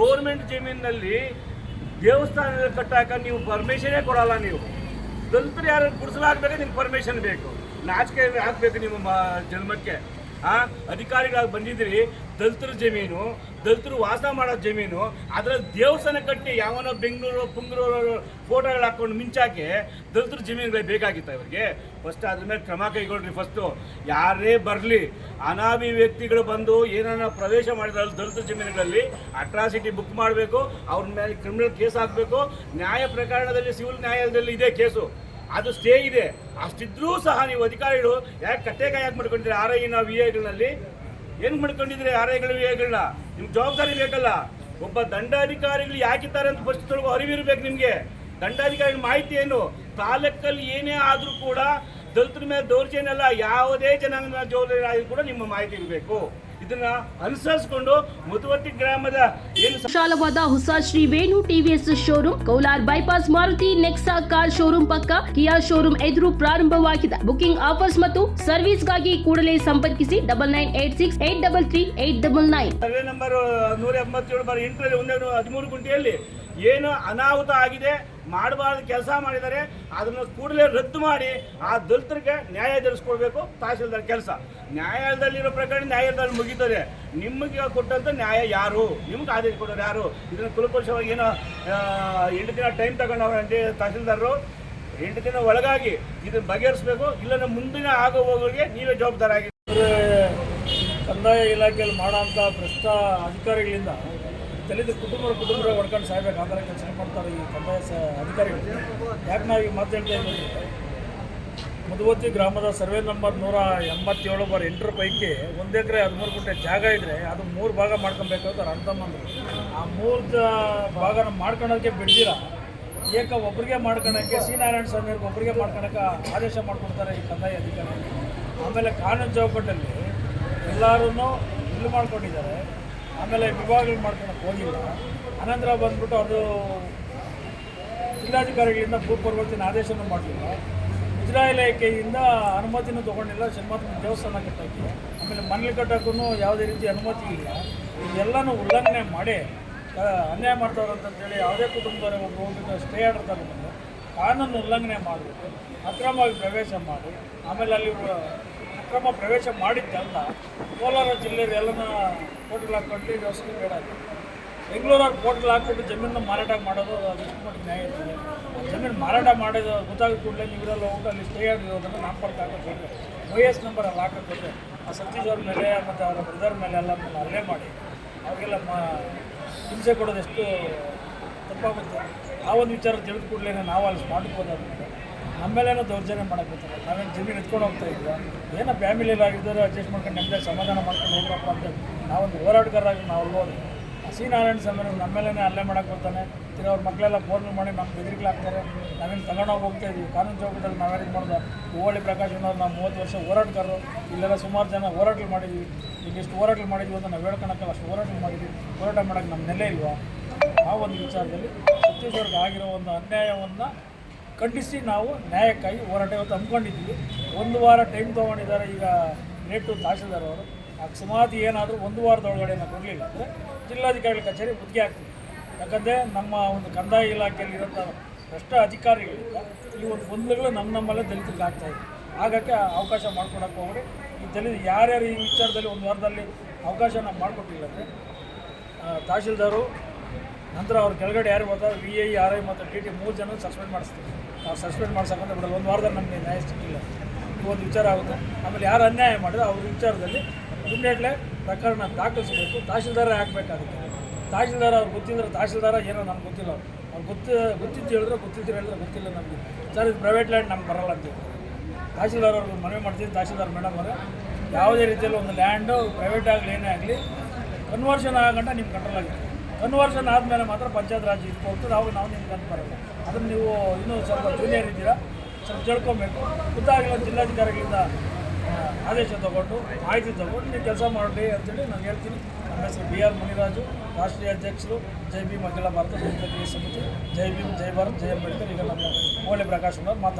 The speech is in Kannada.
ಗೌರ್ಮೆಂಟ್ ಜಮೀನಿನಲ್ಲಿ ದೇವಸ್ಥಾನ ಕಟ್ಟಾಕ ನೀವು ಪರ್ಮಿಷನೇ ಕೊಡಲ್ಲ ನೀವು. ದಲಿತರು ಯಾರು ಗುಡಿಸಲಾಗಬೇಕು ನಿಮ್ಗೆ ಪರ್ಮಿಷನ್ ಬೇಕು. ನಾಚಿಕೆ ಹಾಕ್ಬೇಕು ನಿಮ್ಮ ಜನ್ಮಕ್ಕೆ. ಆ, ಅಧಿಕಾರಿಗಳಾಗಿ ಬಂದಿದ್ರಿ ದಲಿತರ ಜಮೀನು, ದಲಿತರು ವಾಸ ಮಾಡೋ ಜಮೀನು, ಅದರಲ್ಲಿ ದೇವಸ್ಥಾನ ಕಟ್ಟಿ ಯಾವನೋ ಬೆಂಗಳೂರು ಪುಂಗ್ರೂರು ಫೋಟೋಗಳು ಹಾಕೊಂಡು ಮಿಂಚಾಕೆ ದಲಿತರ ಜಮೀನುಗಳೇ ಬೇಕಾಗಿತ್ತು ಅವರಿಗೆ. ಫಸ್ಟ್ ಅದ್ರ ಮೇಲೆ ಕ್ರಮ ಕೈಗೊಳ್ಳ್ರಿ ಫಸ್ಟು ಯಾರೇ ಬರಲಿ ಅನಾಭಿ ವ್ಯಕ್ತಿಗಳು ಬಂದು ಏನಾರ ಪ್ರವೇಶ ಮಾಡಿದ್ರಲ್ಲಿ ದಲಿತ ಜಮೀನುಗಳಲ್ಲಿ ಅಟ್ರಾಸಿಟಿ ಬುಕ್ ಮಾಡಬೇಕು, ಅವ್ರ ಮೇಲೆ ಕ್ರಿಮಿನಲ್ ಕೇಸ್ ಹಾಕಬೇಕು. ನ್ಯಾಯ ಪ್ರಕರಣದಲ್ಲಿ ಸಿವಿಲ್ ನ್ಯಾಯಾಲಯದಲ್ಲಿ ಇದೆ ಕೇಸು ಅದು ಸ್ಟೇ ಇದೆ. ಅಷ್ಟಿದ್ರೂ ಸಹ ನೀವು ಅಧಿಕಾರಿಗಳು ಯಾಕೆ ಕಟ್ಟೆಕಾಯಿ ಯಾಕೆ ಮಾಡ್ಕೊಂಡಿದ್ರೆ ಆರ್ ಐನ ವಿ ಐಗಳಲ್ಲಿ ಏನು ಮಾಡ್ಕೊಂಡಿದ್ರೆ ಆರ್ ಐಗಳು ವಿ ಐಗಳನ್ನ ನಿಮ್ಗೆ ಜವಾಬ್ದಾರಿ ಬೇಕಲ್ಲ. ಒಬ್ಬ ದಂಡಾಧಿಕಾರಿಗಳು ಯಾಕಿದ್ದಾರೆ ಅಂತ ಫಸ್ಟ್ ತೊಳಗು ಅರಿವಿರ್ಬೇಕು ನಿಮಗೆ. ದಂಡಾಧಿಕಾರಿಗಳ ಮಾಹಿತಿ ಏನು? ತಾಲೂಕಲ್ಲಿ ಏನೇ ಆದರೂ ಕೂಡ ದಲಿತರ ಮೇಲೆ ದೌರ್ಜನ್ಯ ಅಲ್ಲ ಯಾವುದೇ ಜನಾಂಗದ ಜವಾಬ್ದಾರಿ ಆದರೂ ಕೂಡ ನಿಮ್ಮ ಮಾಹಿತಿ ಇರಬೇಕು. ಇದನ್ನ ಅನುಸರಿಸಿಕೊಂಡು ಮುದುವತ್ತಿ ಗ್ರಾಮದ ಏನು ವಿಶಾಲವಾದ ಹೊಸ Shri Venu TVS showroom Kaular bypass Maruti Nexa car showroom ಪಕ್ಕ ಕಿಯಾ ಶೋರೂಮ್ ಎದುರು ಪ್ರಾರಂಭವಾಗಿದೆ. ಬುಕಿಂಗ್ ಆಫರ್ಸ್ ಮತ್ತು ಸರ್ವಿಸ್ಗಾಗಿ ಕೂಡಲೇ ಸಂಪರ್ಕಿಸಿ double nine eight six eight double three eight double nine survey number ನೂರ ಎಂಬತ್ತೇಳು ಬಾರಿ ಎಂಟರಲ್ಲಿ ಒಂದೇ ಹದಿಮೂರು ಗುಂಟೆಯಲ್ಲಿ ಏನು ಅನಾಹುತ ಆಗಿದೆ, ಮಾಡಬಾರ್ದು ಕೆಲಸ ಮಾಡಿದ್ದಾರೆ ಅದನ್ನು ಕೂಡಲೇ ರದ್ದು ಮಾಡಿ, ಆ ದಲಿತರಿಗೆ ನ್ಯಾಯ ಜರುಗಿಸ್ಕೊಡ್ಬೇಕು ತಹಸೀಲ್ದಾರ್ ಕೆಲಸ. ನ್ಯಾಯಾಲಯದಲ್ಲಿರೋ ಪ್ರಕರಣ ನ್ಯಾಯಾಲಯದಲ್ಲಿ ಮುಗೀತದೆ. ನಿಮಗೆ ಕೊಟ್ಟಂತ ನ್ಯಾಯ ಯಾರು? ನಿಮ್ಗೆ ಆದೇಶ ಕೊಡೋರು ಯಾರು? ಇದನ್ನು ಕುಲಕೋಶವಾಗಿ ಏನೋ ಎಂಟು ದಿನ ಟೈಮ್ ತಗೊಂಡವ್ರಂತೆ ತಹಸೀಲ್ದಾರರು. ಎಂಟು ದಿನ ಒಳಗಾಗಿ ಇದನ್ನು ಬಗೆಹರಿಸಬೇಕು. ಇಲ್ಲಾಂದ್ರೆ ಮುಂದಿನ ಆಗೋ ಹೋಗೋರಿಗೆ ನೀವೇ ಜವಾಬ್ದಾರಾಗಿ ಕಂದಾಯ ಇಲಾಖೆಯಲ್ಲಿ ಮಾಡೋಂಥ ಭ್ರಷ್ಟ ಅಧಿಕಾರಿಗಳಿಂದ ದಲಿತ ಕುಟುಂಬದ ಕುಟುಂಬ ಹೊಡ್ಕೊಂಡು ಸಾಯ್ಬೇಕು. ಆ ಥರ ಕೆಲಸ ಮಾಡ್ತಾರೆ ಈ ಕಂದಾಯ ಅಧಿಕಾರಿಗಳು. ಯಾಕೆ ನಾವು ಈಗ ಮಾತಾಡ್ತಾ ಇದ್ದೀವಿ ಗ್ರಾಮದ ಸರ್ವೆ ನಂಬರ್ ನೂರ ಎಂಬತ್ತೇಳು ಬಾರ್ ಎಂಟರ ಪೈಕಿ ಒಂದು ಎಕರೆ ಹದಿಮೂರು ಗುಂಟೆ ಜಾಗ ಇದ್ದರೆ ಅದು ಮೂರು ಭಾಗ ಮಾಡ್ಕೊಬೇಕು ಅವ್ರು ಬಂದರು ಆ ಮೂರು ಭಾಗನ ಮಾಡ್ಕೊಳೋಕ್ಕೆ ಬಿಡ್ದಿರ? ಏಕ ಒಬ್ಬರಿಗೆ ಮಾಡ್ಕೊಳಕ್ಕೆ ಸಿ ನಾರಾಯಣ ಸ್ವಾಮಿಯವ್ರಿಗೆ ಒಬ್ಬರಿಗೆ ಮಾಡ್ಕೊಳಕ್ಕೆ ಆದೇಶ ಮಾಡಿಕೊಡ್ತಾರೆ ಈ ಕಂದಾಯ ಅಧಿಕಾರಿ ಆಮೇಲೆ ಕಾನೂನು ಚೌಕಟ್ಟಲ್ಲಿ ಎಲ್ಲರೂ ಇಲ್ಲಿ ಮಾಡ್ಕೊಂಡಿದ್ದಾರೆ. ಆಮೇಲೆ ವಿಭಾಗಗಳು ಮಾಡ್ಕೊಳಕ್ಕೆ ಹೋಗಿಲ್ಲ. ಅನಂತರ ಬಂದ್ಬಿಟ್ಟು ಅವರು ಜಿಲ್ಲಾಧಿಕಾರಿಗಳಿಂದ ಭೂ ಪರಿವರ್ತನೆ ಆದೇಶನೂ ಮಾಡಲಿಲ್ಲ. ಮುಜರಾ ಇಲಾಖೆಯಿಂದ ಅನುಮತಿನೂ ತೊಗೊಂಡಿಲ್ಲ ಶನ್ಮಾತ್ಮ ದೇವಸ್ಥಾನ ಕಟ್ಟೋಕ್ಕೆ ಆಮೇಲೆ ಮನೇಲಿ ಕಟ್ಟೋಕ್ಕೂ ಯಾವುದೇ ರೀತಿ ಅನುಮತಿ ಇಲ್ಲ. ಇದೆಲ್ಲನೂ ಉಲ್ಲಂಘನೆ ಮಾಡಿ ಅನ್ಯಾಯ ಮಾಡ್ತಾರೆ ಅಂತಂತೇಳಿ ಯಾವುದೇ ಕುಟುಂಬದವರು ಒಬ್ಬರು ಹೋಗ್ಬಿಟ್ಟು ಸ್ಟೇ ತಗೊಂಡು ಕಾನೂನು ಉಲ್ಲಂಘನೆ ಮಾಡಿಬಿಟ್ಟು ಅಕ್ರಮವಾಗಿ ಪ್ರವೇಶ ಮಾಡಿ, ಆಮೇಲೆ ಅಲ್ಲಿ ಅಕ್ರಮ ಪ್ರವೇಶ ಮಾಡಿದ್ದಲ್ಲ, ಕೋಲಾರ ಜಿಲ್ಲೆಯಲ್ಲಿ ಎಲ್ಲನ ಹೋಟೆಲ್ ಹಾಕ್ಕೊಂಡು ವ್ಯವಸ್ಥೆ ಬೇಡ ಬೆಂಗಳೂರಾಗ ಹೋಟ್ಲ್ ಹಾಕ್ಬಿಟ್ಟು ಜಮೀನನ್ನ ಮಾರಾಟ ಮಾಡೋದು ಅದು ಎಷ್ಟು ನ್ಯಾಯ ಇರ್ತದೆ ಜಮೀನು ಮಾರಾಟ ಮಾಡಿದ ಗೊತ್ತಾಗ ಕೂಡಲೇ ನೀವೆಲ್ಲ ಹೋಗಿ ಅಲ್ಲಿ ಸ್ಟೇ ಆಗಿರೋದನ್ನು ನಾಮಪತ್ರ ಹಾಕೋದು ಒ ಎಸ್ ನಂಬರ್ ಅಲ್ಲಿ ಹಾಕೋದು ಆ ಸತೀಶ್ ಅವ್ರ ಮೇಲೆ, ಮತ್ತು ಅವರ ಬ್ರದರ್ ಮೇಲೆ ಎಲ್ಲ ಅಲ್ಲೇ ಮಾಡಿ, ಅವ್ರಿಗೆಲ್ಲ ಮಾ, ಹಿಂಸೆ ಕೊಡೋದು ಎಷ್ಟು ತಪ್ಪಾಗುತ್ತೆ? ಆ ಒಂದು ವಿಚಾರ ತಿಳಿದು ಕೂಡಲೇ ನಾವು ಅಲ್ಲಿ ಹೋದಾದ್ಮೇಲೆ ನಮ್ಮೇಲೇನೋ ದೌರ್ಜನ್ಯ ಮಾಡಕ್ಕೆ ಬರ್ತಾರೆ. ನಾವೇನು ಜಮೀನು ಎತ್ಕೊಂಡು ಹೋಗ್ತಾ ಇದ್ದೀವಿ ಏನೋ ಫ್ಯಾಮಿಲಿಯಲ್ಲಿ ಆಗಿದ್ದಾರೆ ಅಡ್ಜಸ್ಟ್ ಮಾಡ್ಕೊಂಡು ನಮ್ಮದೇ ಸಮಾಧಾನ ಮಾಡ್ಕೊಂಡು ಹೋಗ್ರಪ್ಪ ಅಂತ ನಾವೊಂದು ಹೋರಾಟಗಾರರಾಗಿ ನಾವು ಹೋಗೋದು. ಹೋದ್ವಿ ಸಿ. ನಾರಾಯಣ ಸ್ವಾಮಿ ನಮ್ಮ ಮೇಲೇ ಅಲ್ಲೇ ಮಾಡಕ್ಕೆ ಬರ್ತಾನೆ. ತಿರ್ಗಿ ಅವ್ರ ಮಕ್ಕಳೆಲ್ಲ ಫೋನ್ ಮಾಡಿ ನಮ್ಮ ಬೆದರಿಕೆ ಹಾಕ್ತಾರೆ. ನಾವೇನು ತಗೊಂಡೋಗಿ ಹೋಗ್ತಾ ಇದ್ವಿ. ಕಾನೂನು ಚೌಕದಲ್ಲಿ ನಾವೇನು ಮಾಡೋದು? ಹೋಳಿ ಪ್ರಕಾಶ್ ಅನ್ನೋರು ನಾವು ಮೂವತ್ತು ವರ್ಷ ಹೋರಾಟಗಾರರು. ಇಲ್ಲೆಲ್ಲ ಸುಮಾರು ಜನ ಹೋರಾಟಗಳು ಮಾಡಿದ್ವಿ. ಈಗ ಎಷ್ಟು ಹೋರಾಟಗಳು ಮಾಡಿದ್ವಿ ಅಂತ ನಾವು ಹೇಳ್ಕೊಳಕ್ಕಲ್ಲ ಅಷ್ಟು ಹೋರಾಟಗಳು ಮಾಡಿದ್ವಿ. ಹೋರಾಟ ಮಾಡೋಕ್ಕೆ ನಮ್ಮ ನೆಲೆ ಇಲ್ವಾ? ಆ ಒಂದು ವಿಚಾರದಲ್ಲಿ ಛತ್ತೀಸ್ಗಢ ಆಗಿರೋ ಒಂದು ಅನ್ಯಾಯವನ್ನು ಖಂಡಿಸಿ ನಾವು ನ್ಯಾಯಕ್ಕಾಗಿ ಹೋರಾಟ ಇವತ್ತು ಒಂದು ವಾರ ಟೈಮ್ ತೊಗೊಂಡಿದ್ದಾರೆ ಈಗ ರೇಟು ತಹಸೀಲ್ದಾರ್ ಅವರು. ಅಕಸ್ಮಾತ್ ಏನಾದರೂ ಒಂದು ವಾರದೊಳಗಡೆ ನಾವು ಕೊಡಲಿಲ್ಲ ಅಂದರೆ ಜಿಲ್ಲಾಧಿಕಾರಿಗಳ ಕಚೇರಿ ಮುತ್ತಿಗೆ ಆಗ್ತೀವಿ ಯಾಕಂದರೆ ನಮ್ಮ ಒಂದು ಕಂದಾಯ ಇಲಾಖೆಯಲ್ಲಿರೋಂಥ ಭ್ರಷ್ಟ ಅಧಿಕಾರಿಗಳಿಂದ ಈ ಒಂದು ಗೊಂದಲಗಳು ನಮ್ಮ ನಮ್ಮಲ್ಲೇ ದಲಿತರಿಗೆ ಆಗ್ತಾ ಇದೆ. ಹಾಗಾಗಿ ಅವಕಾಶ ಮಾಡ್ಕೊಡಕ್ಕೆ ಹೋಗ್ರಿ ಈ ದಲಿತ ಯಾರ್ಯಾರು ಈ ವಿಚಾರದಲ್ಲಿ ಒಂದು ವಾರದಲ್ಲಿ ಅವಕಾಶನ ಮಾಡಿಕೊಟ್ಟಿಲ್ಲ ಅಂದರೆ ತಹಶೀಲ್ದಾರು ನಂತರ ಅವ್ರ ಕೆಳಗಡೆ ಯಾರು ಬರ್ತಾರೆ ವಿ ಐ ಆರ್ ಐ ಮತ್ತು ಟಿ ಟಿ ಮೂರು ಜನ ಸಸ್ಪೆಂಡ್ ಮಾಡಿಸ್ತೀವಿ ನಾವು ಸಸ್ಪೆಂಡ್ ಮಾಡ್ಸಕ್ಕಂತ ಬಿಡಲ್ಲ. ಒಂದು ವಾರದಲ್ಲಿ ನಮಗೆ ನ್ಯಾಯ ಸಿಕ್ಕಿಲ್ಲ. ಒಂದು ವಿಚಾರ ಆಗುತ್ತೆ. ಆಮೇಲೆ ಯಾರು ಅನ್ಯಾಯ ಮಾಡಿದ್ರೆ ಅವ್ರ ವಿಚಾರದಲ್ಲಿ ಇಮ್ಮಿಡಿಯೇಟ್ಲೆ ಪ್ರಕರಣ ದಾಖಲಿಸಬೇಕು. ತಹಶೀಲ್ದಾರ ಹಾಕಬೇಕಾಗುತ್ತೆ ತಹಶೀಲ್ದಾರ ಅವ್ರು ಗೊತ್ತಿದ್ರೆ ತಹಶೀಲ್ದಾರ ಏನೋ ನಮ್ಗೆ ಗೊತ್ತಿಲ್ಲ. ಅವ್ರು ಅವ್ರು ಗೊತ್ತು, ಗೊತ್ತಿದ್ದು ಹೇಳಿದ್ರೆ ಗೊತ್ತಿದ್ದು ಹೇಳಿದ್ರೆ ಗೊತ್ತಿಲ್ಲ ನಮಗೆ. ಸರ್, ಇದು ಪ್ರೈವೇಟ್ ಲ್ಯಾಂಡ್ ನಮ್ಗೆ ಬರಲ್ಲ ಅಂತ ತಹಶೀಲ್ದಾರ್ ಅವ್ರಿಗೆ ಮನವಿ ಮಾಡ್ತೀನಿ ತಹಶೀಲ್ದಾರ್ ಮೇಡಮ್ ಅವರೇ, ಯಾವುದೇ ರೀತಿಯಲ್ಲಿ ಒಂದು ಲ್ಯಾಂಡು ಪ್ರೈವೇಟ್ ಆಗಲಿ, ಏನೇ ಆಗಲಿ ಕನ್ವರ್ಷನ್ ಆಗಂಟ ನಿಮ್ಮ ಕಂಟ್ರೋಲ್ ಆಗಿದೆ ಕನ್ವರ್ಷನ್ ಆದಮೇಲೆ ಮಾತ್ರ ಪಂಚಾಯತ್ ರಾಜ್ ಇಟ್ಕೊಳ್ತದೆ. ಅವಾಗ ನಾವು ನಿಮ್ಗೆ ಅಂತ ಬರೋಲ್ಲ. ಅದನ್ನು ನೀವು ಇನ್ನೂ ಸ್ವಲ್ಪ ಜೂನಿಯರ್ ಇದ್ದೀರಾ, ಸ್ವಲ್ಪ ತಿಳ್ಕೊಬೇಕು. ಗೊತ್ತಾಗಿಲ್ಲ ಜಿಲ್ಲಾಧಿಕಾರಿಗಳಿಂದ ಆದೇಶ ತಗೊಂಡು, ಮಾಹಿತಿ ತಗೊಂಡು ನೀವು ಕೆಲಸ ಮಾಡಿ ಅಂತೇಳಿ ನಾನು ಹೇಳ್ತೀನಿ. ನಮ್ಮ ಹೆಸರು ಬಿ ಆರ್ ಮುನಿರಾಜು, ರಾಷ್ಟ್ರೀಯ ಅಧ್ಯಕ್ಷರು, ಜೈ ಬಿ ಅಖಿಲ ಭಾರತ ಸಮಿತಿ, ಜೈ ಭೀಮ್, ಜೈ ಭಾರತ್ ಜಯ ಅಂಬೇಡ್ಕರ್, ಈಗ ನಮ್ಮ ಹೋಳಿ ಪ್ರಕಾಶ್ ಅವರು ಮಾತಾಡ್ತಾರೆ.